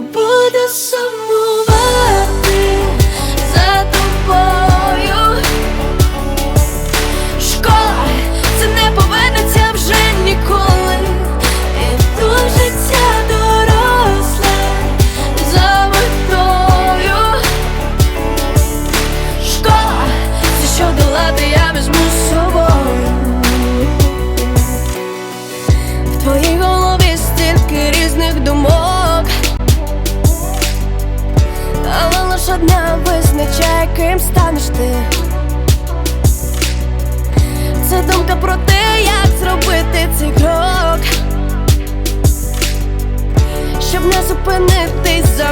буду сумувати визначає, ким станеш ти. Це думка про те, як зробити цей крок, щоб не зупинитись за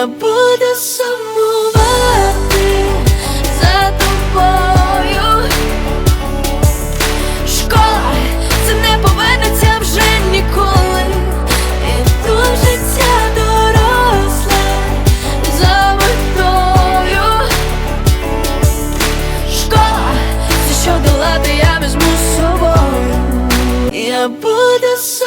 Я буду сумувати за тобою. Школа, це не повернеться вже ніколи. І тут життя доросле за метою. Школа, це що долати я візьму з собою. Я буду сумувати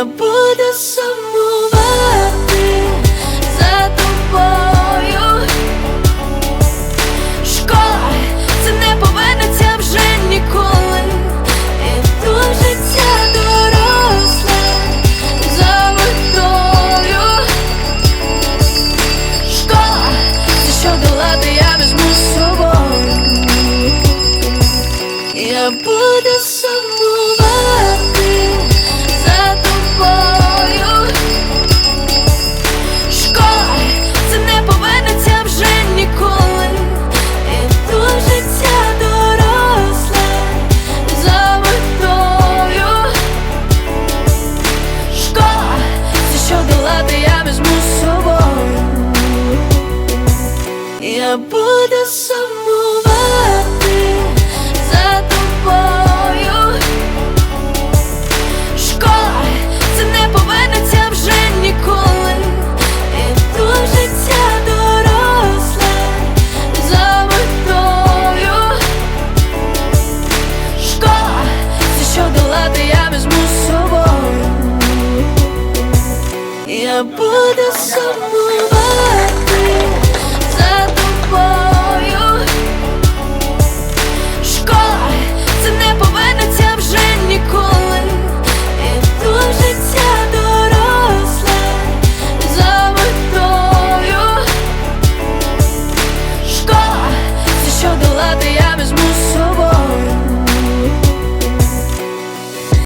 Я буду сумувати за тобою. Школа, це не повернеться вже ніколи. І тут життя доросле за метою. Школа, це що долати я візьму з собою. Я буду